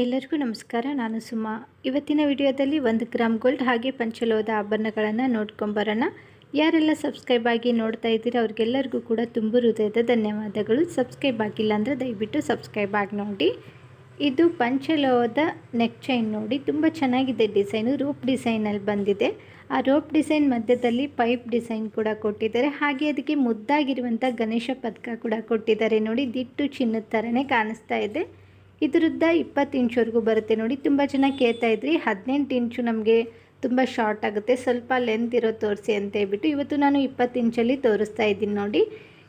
ಎಲ್ಲರಿಗೂ ನಮಸ್ಕಾರ. ನಾನು ಸುಮಾ. ಇವತ್ತಿನ ವಿಡಿಯೋದಲ್ಲಿ ಒಂದು ಗ್ರಾಮ್ ಗೋಲ್ಡ್ ಹಾಗೆ ಪಂಚಲೋಹದ ಆಭರಣಗಳನ್ನು ನೋಡ್ಕೊಂಬರೋಣ ಯಾರೆಲ್ಲ ಸಬ್ಸ್ಕ್ರೈಬ್ ಆಗಿ ನೋಡ್ತಾ ಇದ್ದೀರಾ, ಅವ್ರಿಗೆಲ್ಲರಿಗೂ ಕೂಡ ತುಂಬ ಹೃದಯದ ಧನ್ಯವಾದಗಳು. ಸಬ್ಸ್ಕ್ರೈಬ್ ಆಗಿಲ್ಲ ಅಂದರೆ ದಯವಿಟ್ಟು ಸಬ್ಸ್ಕ್ರೈಬ್ ಆಗಿ ನೋಡಿ. ಇದು ಪಂಚಲೋಹದ ನೆಕ್ ಚೈನ್ ನೋಡಿ. ತುಂಬ ಚೆನ್ನಾಗಿದೆ ಡಿಸೈನು. ರೋಪ್ ಡಿಸೈನಲ್ಲಿ ಬಂದಿದೆ. ಆ ರೋಪ್ ಡಿಸೈನ್ ಮಧ್ಯದಲ್ಲಿ ಪೈಪ್ ಡಿಸೈನ್ ಕೂಡ ಕೊಟ್ಟಿದ್ದಾರೆ. ಹಾಗೆ ಅದಕ್ಕೆ ಮುದ್ದಾಗಿರುವಂಥ ಗಣೇಶ ಪದಕ ಕೂಡ ಕೊಟ್ಟಿದ್ದಾರೆ ನೋಡಿ. ದಿಟ್ಟು ಚಿನ್ನದ ಥರನೇ ಕಾಣಿಸ್ತಾ ಇದೆ. ಇದರದ್ದ ಇಪ್ಪತ್ತು ಇಂಚ್ವರೆಗೂ ಬರುತ್ತೆ ನೋಡಿ. ತುಂಬ ಚೆನ್ನಾಗಿ ಕೇಳ್ತಾ ಇದ್ರಿ, ಹದಿನೆಂಟು ಇಂಚು ನಮಗೆ ತುಂಬ ಶಾರ್ಟ್ ಆಗುತ್ತೆ. ಸ್ವಲ್ಪ ಲೆಂತ್ ಇರೋ ತೋರಿಸಿ ಅಂತ ಹೇಳ್ಬಿಟ್ಟು ಇವತ್ತು ನಾನು ಇಪ್ಪತ್ತು ಇಂಚಲ್ಲಿ ತೋರಿಸ್ತಾ ಇದ್ದೀನಿ ನೋಡಿ.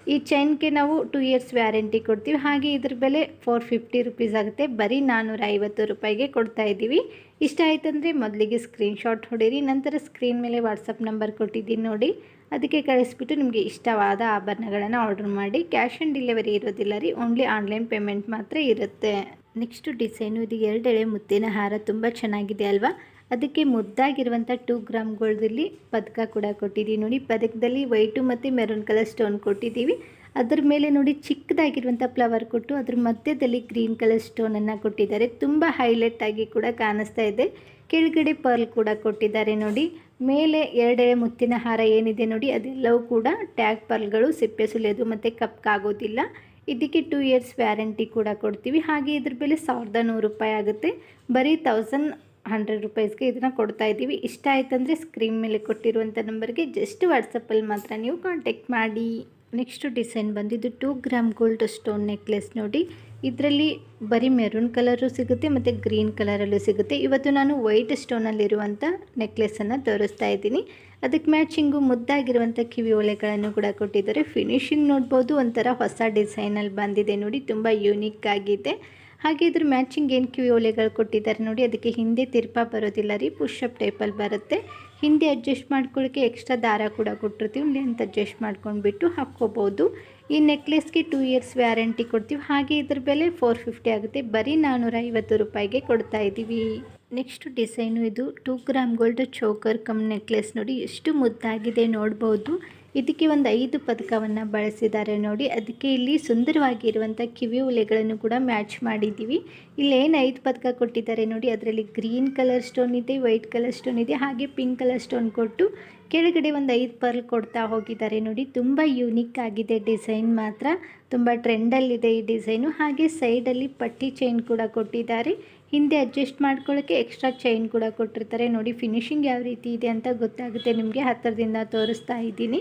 ಈ ಚೈನ್ಗೆ ನಾವು ಟೂ ಇಯರ್ಸ್ ವ್ಯಾರಂಟಿ ಕೊಡ್ತೀವಿ. ಹಾಗೆ ಇದ್ರ ಬೆಲೆ ಫೋರ್ ಫಿಫ್ಟಿ ರುಪೀಸ್ ಆಗುತ್ತೆ. ಬರೀ ನಾನ್ನೂರ ಐವತ್ತು ರೂಪಾಯಿಗೆ ಕೊಡ್ತಾ ಇದ್ದೀವಿ. ಇಷ್ಟ ಆಯ್ತಂದರೆ ಮೊದಲಿಗೆ ಸ್ಕ್ರೀನ್ಶಾಟ್ ಹೊಡೀರಿ. ನಂತರ ಸ್ಕ್ರೀನ್ ಮೇಲೆ ವಾಟ್ಸಪ್ ನಂಬರ್ ಕೊಟ್ಟಿದ್ದೀನಿ ನೋಡಿ. ಅದಕ್ಕೆ ಕಳಿಸ್ಬಿಟ್ಟು ನಿಮಗೆ ಇಷ್ಟವಾದ ಆಭರಣಗಳನ್ನು ಆರ್ಡರ್ ಮಾಡಿ. ಕ್ಯಾಶ್ ಆನ್ ಡೆಲಿವರಿ ಇರೋದಿಲ್ಲ ರೀ. ಓನ್ಲಿ ಆನ್ಲೈನ್ ಪೇಮೆಂಟ್ ಮಾತ್ರ ಇರುತ್ತೆ. ನೆಕ್ಸ್ಟ್ ಡಿಸೈನು ಇದು ಎರಡೆಳೆ ಮುತ್ತಿನ ಹಾರ. ತುಂಬ ಚೆನ್ನಾಗಿದೆ ಅಲ್ವಾ? ಅದಕ್ಕೆ ಮುದ್ದಾಗಿರುವಂಥ ಟೂ ಗ್ರಾಮ್ ಗೋಲ್ಡಲ್ಲಿ ಪದಕ ಕೂಡ ಕೊಟ್ಟಿದ್ದೀವಿ ನೋಡಿ, ಪದಕದಲ್ಲಿ ವೈಟು ಮತ್ತು ಮೆರೂನ್ ಕಲರ್ ಸ್ಟೋನ್ ಕೊಟ್ಟಿದ್ದೀವಿ ಅದರ ಮೇಲೆ ನೋಡಿ, ಚಿಕ್ಕದಾಗಿರುವಂಥ ಫ್ಲವರ್ ಕೊಟ್ಟು ಅದ್ರ ಮಧ್ಯದಲ್ಲಿ ಗ್ರೀನ್ ಕಲರ್ ಸ್ಟೋನನ್ನು ಕೊಟ್ಟಿದ್ದಾರೆ. ತುಂಬ ಹೈಲೈಟ್ ಆಗಿ ಕೂಡ ಕಾಣಿಸ್ತಾ ಇದೆ. ಕೆಳಗಡೆ ಪರ್ಲ್ ಕೂಡ ಕೊಟ್ಟಿದ್ದಾರೆ ನೋಡಿ. ಮೇಲೆ ಎರಡೆಳೆ ಮುತ್ತಿನ ಹಾರ ಏನಿದೆ ನೋಡಿ, ಅದೆಲ್ಲವೂ ಕೂಡ ಟ್ಯಾಗ್ ಪರ್ಲ್ಗಳು ಸಿಪ್ಪೆ ಸುಲಿಯೋದು ಮತ್ತು ಕಪ್ಕಾಗೋದಿಲ್ಲ ಇದಕ್ಕೆ ಟೂ ಇಯರ್ಸ್ ವ್ಯಾರಂಟಿ ಕೂಡ ಕೊಡ್ತೀವಿ. ಹಾಗೆ ಇದ್ರ ಬೆಲೆ ಸಾವಿರದ ನೂರು ರೂಪಾಯಿ ಆಗುತ್ತೆ. ಬರೀ ತೌಸಂಡ್ ಹಂಡ್ರೆಡ್ ರುಪೀಸ್ಗೆ ಇದನ್ನು ಕೊಡ್ತಾ ಇದ್ದೀವಿ. ಇಷ್ಟ ಆಯ್ತಂದರೆ ಸ್ಕ್ರೀನ್ ಮೇಲೆ ಕೊಟ್ಟಿರುವಂಥ ನಂಬರ್ಗೆ ಜಸ್ಟ್ ವಾಟ್ಸಪ್ಪಲ್ಲಿ ಮಾತ್ರ ನೀವು ಕಾಂಟ್ಯಾಕ್ಟ್ ಮಾಡಿ. ನೆಕ್ಸ್ಟು ಡಿಸೈನ್ ಬಂದಿದ್ದು two gram gold stone necklace ನೋಡಿ. ಇದರಲ್ಲಿ ಬರೀ ಮೆರೂನ್ ಕಲರು ಸಿಗುತ್ತೆ ಮತ್ತು ಗ್ರೀನ್ ಕಲರಲ್ಲೂ ಸಿಗುತ್ತೆ. ಇವತ್ತು ನಾನು ವೈಟ್ ಸ್ಟೋನಲ್ಲಿರುವಂಥ ನೆಕ್ಲೆಸನ್ನು ತೋರಿಸ್ತಾ ಇದ್ದೀನಿ. ಅದಕ್ಕೆ ಮ್ಯಾಚಿಂಗು ಮುದ್ದಾಗಿರುವಂಥ ಕಿವಿ ಒಳೆಗಳನ್ನು ಕೂಡ ಕೊಟ್ಟಿದ್ದಾರೆ. ಫಿನಿಶಿಂಗ್ ನೋಡ್ಬೋದು, ಒಂಥರ ಹೊಸ ಡಿಸೈನಲ್ಲಿ ಬಂದಿದೆ ನೋಡಿ. ತುಂಬ ಯೂನಿಕ್ ಆಗಿದೆ. ಹಾಗೆ ಇದ್ರ ಮ್ಯಾಚಿಂಗ್ ಏನು ಕಿವಿ ಒಲೆಗಳು ಕೊಟ್ಟಿದ್ದಾರೆ ನೋಡಿ, ಅದಕ್ಕೆ ಹಿಂದೆ ತಿರ್ಪ ಬರೋದಿಲ್ಲ ರೀ ಪುಷಪ್ ಟೈಪಲ್ಲಿ ಬರುತ್ತೆ. ಹಿಂದೆ ಅಡ್ಜಸ್ಟ್ ಮಾಡ್ಕೊಳ್ಳೋಕ್ಕೆ ಎಕ್ಸ್ಟ್ರಾ ದಾರ ಕೂಡ ಕೊಟ್ಟಿರ್ತೀವಿ ಲೆಂತ್ ಅಡ್ಜಸ್ಟ್ ಮಾಡ್ಕೊಂಡ್ಬಿಟ್ಟು ಹಾಕ್ಕೋಬೋದು. ಈ ನೆಕ್ಲೆಸ್ಗೆ ಟೂ ಇಯರ್ಸ್ ವ್ಯಾರಂಟಿ ಕೊಡ್ತೀವಿ, ಹಾಗೆ ಇದ್ರ ಬೆಲೆ ಫೋರ್ ಫಿಫ್ಟಿ ಆಗುತ್ತೆ. ಬರೀ ನಾನ್ನೂರ ಐವತ್ತು ರೂಪಾಯಿಗೆ ಕೊಡ್ತಾ ಇದ್ದೀವಿ. ನೆಕ್ಸ್ಟ್ ಡಿಸೈನು ಇದು two gram gold choker cum necklace ನೋಡಿ, ಎಷ್ಟು ಮುದ್ದಾಗಿದೆ ನೋಡ್ಬೋದು. ಇದಕ್ಕೆ ಒಂದು ಐದು ಪದಕವನ್ನು ಬಳಸಿದ್ದಾರೆ ನೋಡಿ. ಅದಕ್ಕೆ ಇಲ್ಲಿ ಸುಂದರವಾಗಿರುವಂಥ ಕಿವಿ ಉಲೆಗಳನ್ನು ಕೂಡ ಮ್ಯಾಚ್ ಮಾಡಿದ್ದೀವಿ. ಇಲ್ಲಿ ಏನು ಐದು ಪದಕ ಕೊಟ್ಟಿದ್ದಾರೆ ನೋಡಿ. ಅದರಲ್ಲಿ ಗ್ರೀನ್ ಕಲರ್ ಸ್ಟೋನ್ ಇದೆ, ವೈಟ್ ಕಲರ್ ಸ್ಟೋನ್ ಇದೆ, ಹಾಗೆ ಪಿಂಕ್ ಕಲರ್ ಸ್ಟೋನ್ ಕೊಟ್ಟು ಕೆಳಗಡೆ ಒಂದು ಐದು ಪರ್ಲ್ ಕೊಡ್ತಾ ಹೋಗಿದ್ದಾರೆ ನೋಡಿ. ತುಂಬ ಯೂನಿಕ್ ಆಗಿದೆ ಡಿಸೈನ್ ಮಾತ್ರ. ತುಂಬ ಟ್ರೆಂಡಲ್ಲಿದೆ ಈ ಡಿಸೈನು. ಹಾಗೆ ಸೈಡಲ್ಲಿ ಪಟ್ಟಿ ಚೈನ್ ಕೂಡ ಕೊಟ್ಟಿದ್ದಾರೆ. ಹಿಂದೆ ಅಡ್ಜಸ್ಟ್ ಮಾಡ್ಕೊಳ್ಳೋಕ್ಕೆ ಎಕ್ಸ್ಟ್ರಾ ಚೈನ್ ಕೂಡ ಕೊಟ್ಟಿರ್ತಾರೆ. ನೋಡಿ ಫಿನಿಶಿಂಗ್ ಯಾವ ರೀತಿ ಇದೆ ಅಂತ ಗೊತ್ತಾಗುತ್ತೆ ನಿಮಗೆ. ಹತ್ತಿರದಿಂದ ತೋರಿಸ್ತಾ ಇದ್ದೀನಿ.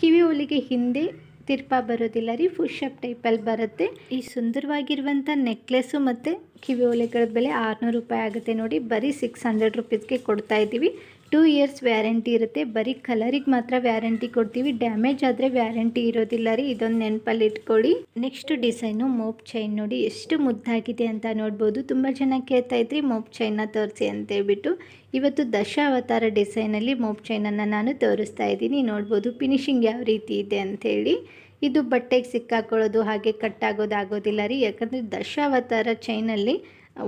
ಕಿವಿ ಹುಲಿಗೆ ಹಿಂದೆ ತಿರ್ಪ ಬರೋದಿಲ್ಲ ರೀ ಫುಷಪ್ ಟೈಪಲ್ಲಿ ಬರುತ್ತೆ. ಈ ಸುಂದರವಾಗಿರುವಂಥ ನೆಕ್ಲೆಸ್ಸು ಮತ್ತು ಕಿವಿ ಒಲೆಗಳ ಬೆಲೆ ಆರುನೂರು ರೂಪಾಯಿ ಆಗುತ್ತೆ ನೋಡಿ. ಬರೀ ಸಿಕ್ಸ್ ಹಂಡ್ರೆಡ್ ರುಪೀಸ್ಗೆ ಕೊಡ್ತಾ ಇದ್ದೀವಿ. ಟೂ ಇಯರ್ಸ್ ವ್ಯಾರಂಟಿ ಇರುತ್ತೆ. ಬರೀ ಕಲರಿಗೆ ಮಾತ್ರ ವ್ಯಾರಂಟಿ ಕೊಡ್ತೀವಿ. ಡ್ಯಾಮೇಜ್ ಆದರೆ ವ್ಯಾರಂಟಿ ಇರೋದಿಲ್ಲ ರೀ. ಇದೊಂದು ನೆನಪಲ್ಲಿ ಇಟ್ಕೊಳ್ಳಿ. ನೆಕ್ಸ್ಟ್ ಡಿಸೈನು ಮೋಪ್ ಚೈನ್ ನೋಡಿ. ಎಷ್ಟು ಮುದ್ದಾಗಿದೆ ಅಂತ ನೋಡ್ಬೋದು. ತುಂಬ ಜನ ಕೇಳ್ತಾ ಇದ್ರಿ, ಮೋಪ್ ಚೈನ್ನ ತೋರಿಸಿ ಅಂತೇಳ್ಬಿಟ್ಟು ಇವತ್ತು ದಶಾವತಾರ ಡಿಸೈನಲ್ಲಿ ಮೋಪ್ ಚೈನನ್ನು ನಾನು ತೋರಿಸ್ತಾ ಇದ್ದೀನಿ. ನೋಡ್ಬೋದು ಫಿನಿಶಿಂಗ್ ಯಾವ ರೀತಿ ಇದೆ ಅಂಥೇಳಿ ಇದು ಬಟ್ಟೆಗೆ ಸಿಕ್ಕಾಕೊಳ್ಳೋದು ಹಾಗೆ ಕಟ್ಟಾಗೋದಾಗೋದಿಲ್ಲ ರೀ. ಯಾಕಂದರೆ ದಶಾವತಾರ ಚೈನಲ್ಲಿ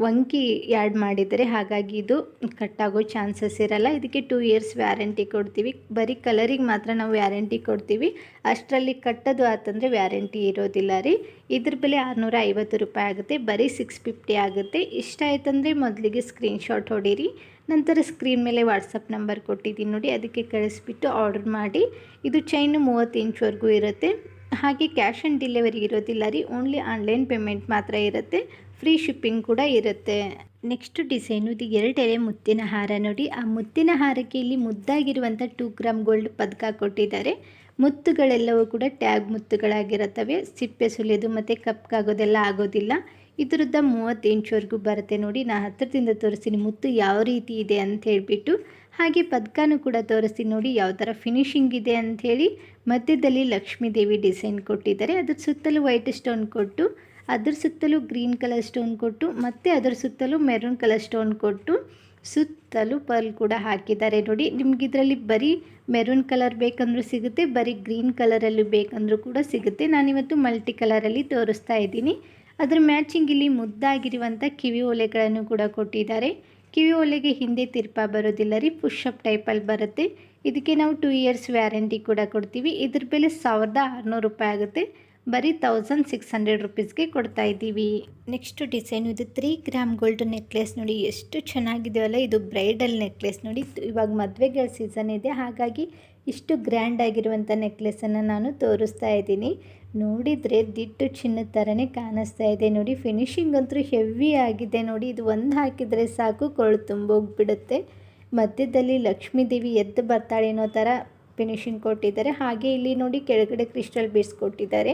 ವಂಕಿ ಆ್ಯಡ್ ಮಾಡಿದರೆ ಹಾಗಾಗಿ ಇದು ಕಟ್ಟಾಗೋ ಚಾನ್ಸಸ್ ಇರಲ್ಲ. ಇದಕ್ಕೆ ಟೂ ಇಯರ್ಸ್ ವ್ಯಾರಂಟಿ ಕೊಡ್ತೀವಿ. ಬರೀ ಕಲರಿಗೆ ಮಾತ್ರ ನಾವು ವ್ಯಾರಂಟಿ ಕೊಡ್ತೀವಿ. ಅಷ್ಟರಲ್ಲಿ ಕಟ್ಟೋದು ಆತಂದರೆ ವ್ಯಾರಂಟಿ ಇರೋದಿಲ್ಲ ರೀ. ಇದ್ರ ಬೆಲೆ ಆರುನೂರ ಐವತ್ತು ರೂಪಾಯಿ ಆಗುತ್ತೆ. ಬರೀ ಸಿಕ್ಸ್ ಫಿಫ್ಟಿ ಆಗುತ್ತೆ. ಇಷ್ಟ ಆಯ್ತಂದರೆ ಮೊದಲಿಗೆ ಸ್ಕ್ರೀನ್ಶಾಟ್ ಹೊಡೀರಿ. ನಂತರ ಸ್ಕ್ರೀನ್ ಮೇಲೆ ವಾಟ್ಸಪ್ ನಂಬರ್ ಕೊಟ್ಟಿದ್ದೀನಿ ನೋಡಿ. ಅದಕ್ಕೆ ಕಳಿಸ್ಬಿಟ್ಟು ಆರ್ಡರ್ ಮಾಡಿ. ಇದು ಚೈನು ಮೂವತ್ತು ಇಂಚ್ವರೆಗೂ ಇರುತ್ತೆ. ಹಾಗೆ ಕ್ಯಾಶ್ ಆನ್ ಡೆಲಿವರಿ ಇರೋದಿಲ್ಲ ರೀ, ಓನ್ಲಿ ಆನ್ಲೈನ್ ಪೇಮೆಂಟ್ ಮಾತ್ರ ಇರುತ್ತೆ, ಫ್ರೀ ಶಿಪ್ಪಿಂಗ್ ಕೂಡ ಇರುತ್ತೆ. ನೆಕ್ಸ್ಟ್ ಡಿಸೈನು, ಇದು ಎರಡೆಳೆ ಮುತ್ತಿನ ಹಾರ ನೋಡಿ. ಆ ಮುತ್ತಿನ ಹಾರಕ್ಕೆ ಇಲ್ಲಿ ಮುದ್ದಾಗಿರುವಂಥ ಟೂ ಗ್ರಾಮ್ ಗೋಲ್ಡ್ ಪದಕ ಕೊಟ್ಟಿದ್ದಾರೆ. ಮುತ್ತುಗಳೆಲ್ಲವೂ ಕೂಡ ಟ್ಯಾಗ್ ಮುತ್ತುಗಳಾಗಿರುತ್ತವೆ. ಸಿಪ್ಪೆ ಸುಲಿಯೋದು ಮತ್ತು ಕಪ್ಗಾಗೋದೆಲ್ಲ ಆಗೋದಿಲ್ಲ. ಇದರದ್ದ ಮೂವತ್ತು ಇಂಚುವರೆಗೂ ಬರುತ್ತೆ ನೋಡಿ. ನಾನು ಹತ್ತಿರದಿಂದ ತೋರಿಸ್ತೀನಿ, ಮುತ್ತು ಯಾವ ರೀತಿ ಇದೆ ಅಂತ ಹೇಳಿಬಿಟ್ಟು. ಹಾಗೆ ಪದಕನೂ ಕೂಡ ತೋರಿಸ್ತೀನಿ ನೋಡಿ, ಯಾವ ಥರ ಫಿನಿಶಿಂಗ್ ಇದೆ ಅಂಥೇಳಿ ಮಧ್ಯದಲ್ಲಿ ಲಕ್ಷ್ಮೀ ದೇವಿ ಡಿಸೈನ್ ಕೊಟ್ಟಿದ್ದಾರೆ. ಅದ್ರ ಸುತ್ತಲೂ ವೈಟ್ ಸ್ಟೋನ್ ಕೊಟ್ಟು, ಅದ್ರ ಸುತ್ತಲೂ ಗ್ರೀನ್ ಕಲರ್ ಸ್ಟೋನ್ ಕೊಟ್ಟು, ಮತ್ತು ಅದರ ಸುತ್ತಲೂ ಮೆರೂನ್ ಕಲರ್ ಸ್ಟೋನ್ ಕೊಟ್ಟು ಸುತ್ತಲೂ ಪರ್ಲ್ ಕೂಡ ಹಾಕಿದ್ದಾರೆ. ನೋಡಿ, ನಿಮ್ಗೆ ಇದರಲ್ಲಿ ಬರೀ ಮೆರೂನ್ ಕಲರ್ ಬೇಕಂದ್ರೂ ಸಿಗುತ್ತೆ, ಬರೀ ಗ್ರೀನ್ ಕಲರಲ್ಲೂ ಬೇಕಂದ್ರೂ ಕೂಡ ಸಿಗುತ್ತೆ. ನಾನಿವತ್ತು ಮಲ್ಟಿ ಕಲರಲ್ಲಿ ತೋರಿಸ್ತಾ ಇದ್ದೀನಿ. ಅದರ ಮ್ಯಾಚಿಂಗ್ ಇಲ್ಲಿ ಮುದ್ದಾಗಿರುವಂಥ ಕಿವಿ ಒಲೆಗಳನ್ನು ಕೂಡ ಕೊಟ್ಟಿದ್ದಾರೆ. ಕಿವಿ ಒಲೆಗೆ ಹಿಂದೆ ತಿರ್ಪ ಬರೋದಿಲ್ಲ ರೀ ಪುಷಪ್ ಟೈಪಲ್ಲಿ ಬರುತ್ತೆ. ಇದಕ್ಕೆ ನಾವು ಟೂ ಇಯರ್ಸ್ ವ್ಯಾರಂಟಿ ಕೂಡ ಕೊಡ್ತೀವಿ. ಇದ್ರ ಬೆಲೆ ಸಾವಿರದ ಆರುನೂರು ರೂಪಾಯಿ ಆಗುತ್ತೆ. ಬರೀ ತೌಸಂಡ್ ಸಿಕ್ಸ್ ಹಂಡ್ರೆಡ್ ರುಪೀಸ್ಗೆ ಕೊಡ್ತಾ ಇದ್ದೀವಿ. ನೆಕ್ಸ್ಟ್ ಡಿಸೈನ್ ಇದು ತ್ರೀ ಗ್ರಾಮ್ ಗೋಲ್ಡ್ ನೆಕ್ಲೆಸ್ ನೋಡಿ. ಎಷ್ಟು ಚೆನ್ನಾಗಿದೆಯಲ್ಲ ಇದು ಬ್ರೈಡಲ್ ನೆಕ್ಲೆಸ್ ನೋಡಿ. ಇವಾಗ ಮದುವೆಗಳ ಸೀಸನ್ ಇದೆ. ಹಾಗಾಗಿ ಇಷ್ಟು ಗ್ರ್ಯಾಂಡ್ ಆಗಿರುವಂಥ ನೆಕ್ಲೆಸನ್ನು ನಾನು ತೋರಿಸ್ತಾ ಇದ್ದೀನಿ. ನೋಡಿದರೆ ದಿಟ್ಟು ಚಿನ್ನದ ಥರನೇ ಕಾಣಿಸ್ತಾ ಇದೆ ನೋಡಿ. ಫಿನಿಶಿಂಗ್ ಅಂತೂ ಹೆವಿ ಆಗಿದೆ ನೋಡಿ. ಇದು ಒಂದು ಹಾಕಿದರೆ ಸಾಕು. ಕೊಳು ತುಂಬೋಗ್ಬಿಡುತ್ತೆ ಮಧ್ಯದಲ್ಲಿ ಲಕ್ಷ್ಮೀ ದೇವಿ ಎದ್ದು ಬರ್ತಾಳೆ ಅನ್ನೋ ಥರ ಫಿನಿಶಿಂಗ್ ಕೊಟ್ಟಿದ್ದಾರೆ. ಹಾಗೆ ಇಲ್ಲಿ ನೋಡಿ ಕೆಳಗಡೆ ಕ್ರಿಸ್ಟಲ್ ಬೀಡ್ಸ್ ಕೊಟ್ಟಿದ್ದಾರೆ.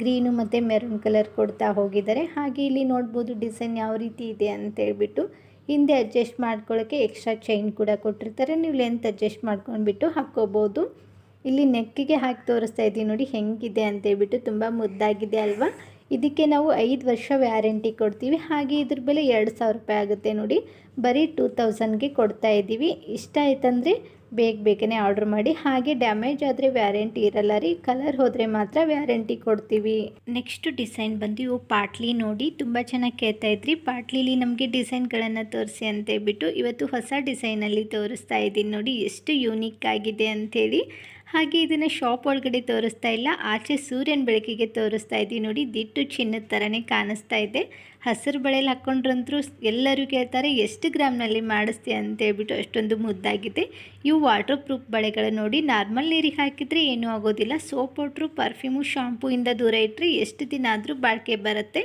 ಗ್ರೀನು ಮತ್ತು ಮೆರೂನ್ ಕಲರ್ ಕೊಡ್ತಾ ಹೋಗಿದ್ದಾರೆ. ಹಾಗೆ ಇಲ್ಲಿ ನೋಡ್ಬೋದು ಡಿಸೈನ್ ಯಾವ ರೀತಿ ಇದೆ ಅಂತ ಹೇಳ್ಬಿಟ್ಟು ಹಿಂದೆ ಅಡ್ಜಸ್ಟ್ ಮಾಡ್ಕೊಳ್ಳೋಕ್ಕೆ ಎಕ್ಸ್ಟ್ರಾ ಚೈನ್ ಕೂಡ ಕೊಟ್ಟಿರ್ತಾರೆ. ನೀವು ಲೆಂತ್ ಅಡ್ಜಸ್ಟ್ ಮಾಡ್ಕೊಂಡ್ಬಿಟ್ಟು ಹಾಕ್ಕೋಬೋದು. ಇಲ್ಲಿ ನೆಕ್ಕಿಗೆ ಹಾಕಿ ತೋರಿಸ್ತಾ ಇದ್ದೀನಿ ನೋಡಿ ಹೆಂಗಿದೆ ಅಂತೇಳ್ಬಿಟ್ಟು ತುಂಬ ಮುದ್ದಾಗಿದೆ ಅಲ್ವಾ? ಇದಕ್ಕೆ ನಾವು ಐದು ವರ್ಷ ವ್ಯಾರಂಟಿ ಕೊಡ್ತೀವಿ. ಹಾಗೆ ಇದ್ರ ಬೆಲೆ ಎರಡು ಸಾವಿರ ರೂಪಾಯಿ ಆಗುತ್ತೆ ನೋಡಿ. ಬರೀ ಟೂ ತೌಸಂಡ್ಗೆ ಕೊಡ್ತಾ ಇದ್ದೀವಿ. ಇಷ್ಟ ಆಯ್ತಂದರೆ ಬೇಗ ಬೇಗನೆ ಆರ್ಡ್ರ್ ಮಾಡಿ. ಹಾಗೆ ಡ್ಯಾಮೇಜ್ ಆದರೆ ವ್ಯಾರಂಟಿ ಇರಲ್ಲ ರೀ. ಕಲರ್ ಹೋದರೆ ಮಾತ್ರ ವ್ಯಾರಂಟಿ ಕೊಡ್ತೀವಿ. ನೆಕ್ಸ್ಟ್ ಡಿಸೈನ್ ಬಂದು ಇವು ಪಾಟ್ಲಿ ನೋಡಿ. ತುಂಬ ಚೆನ್ನಾಗಿ ಕೇಳ್ತಾ ಇದ್ರಿ. ಪಾಟ್ಲಿಲಿ ನಮಗೆ ಡಿಸೈನ್ಗಳನ್ನು ತೋರಿಸಿ ಅಂತ ಹೇಳ್ಬಿಟ್ಟು ಇವತ್ತು ಹೊಸ ಡಿಸೈನಲ್ಲಿ ತೋರಿಸ್ತಾ ಇದ್ದೀನಿ ನೋಡಿ. ಎಷ್ಟು ಯೂನಿಕ್ ಆಗಿದೆ ಅಂಥೇಳಿ ಹಾಗೆ ಇದನ್ನು ಶಾಪ್ ಒಳಗಡೆ ತೋರಿಸ್ತಾ ಇಲ್ಲ. ಆಚೆ ಸೂರ್ಯನ ಬೆಳಕಿಗೆ ತೋರಿಸ್ತಾ ಇದ್ದೀವಿ ನೋಡಿ. ದಿಟ್ಟು ಚಿನ್ನದ ಥರನೇ ಕಾಣಿಸ್ತಾ ಇದೆ. ಹಸಿರು ಬಳೆಯಲ್ಲಿ ಹಾಕ್ಕೊಂಡ್ರಂತರೂ ಎಲ್ಲರೂ ಕೇಳ್ತಾರೆ, ಎಷ್ಟು ಗ್ರಾಮ್ನಲ್ಲಿ ಮಾಡಿಸ್ತೀಯ? ಅಂತ ಹೇಳ್ಬಿಟ್ಟು ಅಷ್ಟೊಂದು ಮುದ್ದಾಗಿದೆ. ಇವು ವಾಟರ್ ಪ್ರೂಫ್ ಬಳೆಗಳು ನೋಡಿ. ನಾರ್ಮಲ್ ನೀರಿಗೆ ಹಾಕಿದರೆ ಏನೂ ಆಗೋದಿಲ್ಲ. ಸೋಪ್ ಪೌಡ್ರು ಪರ್ಫ್ಯೂಮು ಶಾಂಪೂಯಿಂದ ದೂರ ಇಟ್ಟರೆ ಎಷ್ಟು ದಿನ ಆದರೂ ಬಾಳಿಕೆ ಬರುತ್ತೆ.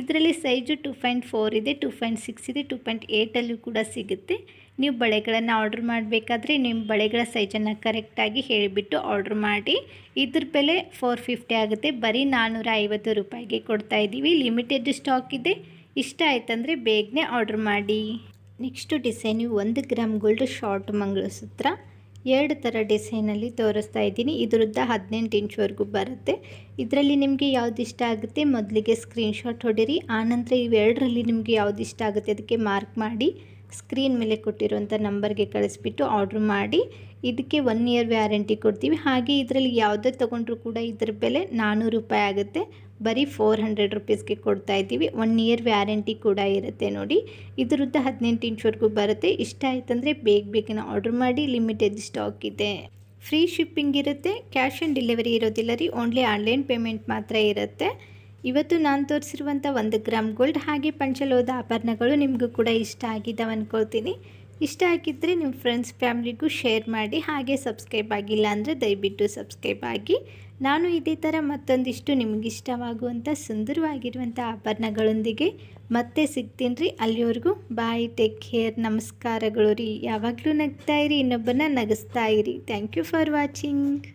ಇದರಲ್ಲಿ ಸೈಜು ಟು ಪಾಯಿಂಟ್ ಫೋರ್ ಇದೆ ಟು ಪಾಯಿಂಟ್ ಸಿಕ್ಸ್ ಇದೆ ಟು ಪಾಯಿಂಟ್ ಏಯ್ಟಲ್ಲೂ ಕೂಡ ಸಿಗುತ್ತೆ. ನೀವು ಬಳೆಗಳನ್ನು ಆರ್ಡ್ರ್ ಮಾಡಬೇಕಾದ್ರೆ ನಿಮ್ಮ ಬಳೆಗಳ ಸೈಜನ್ನು ಕರೆಕ್ಟಾಗಿ ಹೇಳಿಬಿಟ್ಟು ಆರ್ಡ್ರ್ ಮಾಡಿ. ಇದ್ರ ಬೆಲೆ ಫೋರ್ ಫಿಫ್ಟಿ ಆಗುತ್ತೆ. ಬರೀ ನಾನ್ನೂರ ಐವತ್ತು ರೂಪಾಯಿಗೆ ಕೊಡ್ತಾ ಇದ್ದೀವಿ. ಲಿಮಿಟೆಡ್ ಸ್ಟಾಕ್ ಇದೆ. ಇಷ್ಟ ಆಯ್ತಂದರೆ ಬೇಗನೆ ಆರ್ಡ್ರ್ ಮಾಡಿ. ನೆಕ್ಸ್ಟು ಡಿಸೈನು ಒಂದು ಗ್ರಾಮ್ ಗೋಲ್ಡ್ ಶಾರ್ಟ್ ಮಂಗಳಸೂತ್ರ. ಎರಡು ಥರ ಡಿಸೈನಲ್ಲಿ ತೋರಿಸ್ತಾ ಇದ್ದೀನಿ. ಇದರದ್ದ ಹದಿನೆಂಟು ಇಂಚ್ವರೆಗೂ ಬರುತ್ತೆ. ಇದರಲ್ಲಿ ನಿಮಗೆ ಯಾವ್ದು ಇಷ್ಟ ಆಗುತ್ತೆ ಮೊದಲಿಗೆ ಸ್ಕ್ರೀನ್ಶಾಟ್ ಹೊಡಿರಿ. ಆನಂತರ ಇವೆರಡರಲ್ಲಿ ನಿಮಗೆ ಯಾವ್ದು ಇಷ್ಟ ಆಗುತ್ತೆ ಅದಕ್ಕೆ ಮಾರ್ಕ್ ಮಾಡಿ ಸ್ಕ್ರೀನ್ ಮೇಲೆ ಕೊಟ್ಟಿರುವಂಥ ನಂಬರ್ಗೆ ಕಳಿಸ್ಬಿಟ್ಟು ಆರ್ಡ್ರ್ ಮಾಡಿ. ಇದಕ್ಕೆ ಒನ್ ಇಯರ್ ವ್ಯಾರಂಟಿ ಕೊಡ್ತೀವಿ. ಹಾಗೆ ಇದರಲ್ಲಿ ಯಾವುದೇ ತೊಗೊಂಡ್ರೂ ಕೂಡ ಇದ್ರ ಬೆಲೆ ನಾನ್ನೂರು ರೂಪಾಯಿ ಆಗುತ್ತೆ. ಬರೀ ಫೋರ್ ಹಂಡ್ರೆಡ್ ರುಪೀಸ್ಗೆ ಕೊಡ್ತಾ ಇದ್ದೀವಿ. ಒನ್ ಇಯರ್ ವ್ಯಾರಂಟಿ ಕೂಡ ಇರುತ್ತೆ ನೋಡಿ. ಇದರದ್ದು ಹದಿನೆಂಟು ಇಂಚ್ವರೆಗೂ ಬರುತ್ತೆ. ಇಷ್ಟ ಆಯ್ತಂದರೆ ಬೇಗ ಬೇಗನೆ ಆರ್ಡ್ರ್ ಮಾಡಿ ಲಿಮಿಟೆಡ್ ಸ್ಟಾಕ್ ಇದೆ. ಫ್ರೀ ಶಿಪ್ಪಿಂಗ್ ಇರುತ್ತೆ. ಕ್ಯಾಶ್ ಆನ್ ಡೆಲಿವರಿ ಇರೋದಿಲ್ಲ ರೀ. ಓನ್ಲಿ ಆನ್ಲೈನ್ ಪೇಮೆಂಟ್ ಮಾತ್ರ ಇರುತ್ತೆ. ಇವತ್ತು ನಾನು ತೋರಿಸಿರುವಂಥ ಒಂದು ಗ್ರಾಮ್ ಗೋಲ್ಡ್ ಹಾಗೆ ಪಂಚಲೋದ ಆಭರಣಗಳು ನಿಮಗೂ ಕೂಡ ಇಷ್ಟ ಆಗಿದ್ದಾವೆ ಅಂದ್ಕೊಳ್ತೀನಿ ಇಷ್ಟ ಆಗಿದ್ದರೆ ನಿಮ್ಮ ಫ್ರೆಂಡ್ಸ್ ಫ್ಯಾಮ್ಲಿಗೂ ಶೇರ್ ಮಾಡಿ, ಹಾಗೆ ಸಬ್ಸ್ಕ್ರೈಬ್ ಆಗಿಲ್ಲ ಅಂದರೆ ದಯವಿಟ್ಟು ಸಬ್ಸ್ಕ್ರೈಬ್ ಆಗಿ. ನಾನು ಇದೇ ಥರ ಮತ್ತೊಂದಿಷ್ಟು ನಿಮಗಿಷ್ಟವಾಗುವಂಥ ಸುಂದರವಾಗಿರುವಂಥ ಆಭರಣಗಳೊಂದಿಗೆ ಮತ್ತೆ ಸಿಗ್ತೀನಿ ರೀ. ಅಲ್ಲಿವರೆಗೂ ಬಾಯ್ ಟೇಕ್ ಕೇರ್ ನಮಸ್ಕಾರಗಳು ರೀ. ಯಾವಾಗಲೂ ನಗ್ತಾ ಇರಿ ಇನ್ನೊಬ್ಬನ ನಗಿಸ್ತಾ ಇರಿ. Thank you for watching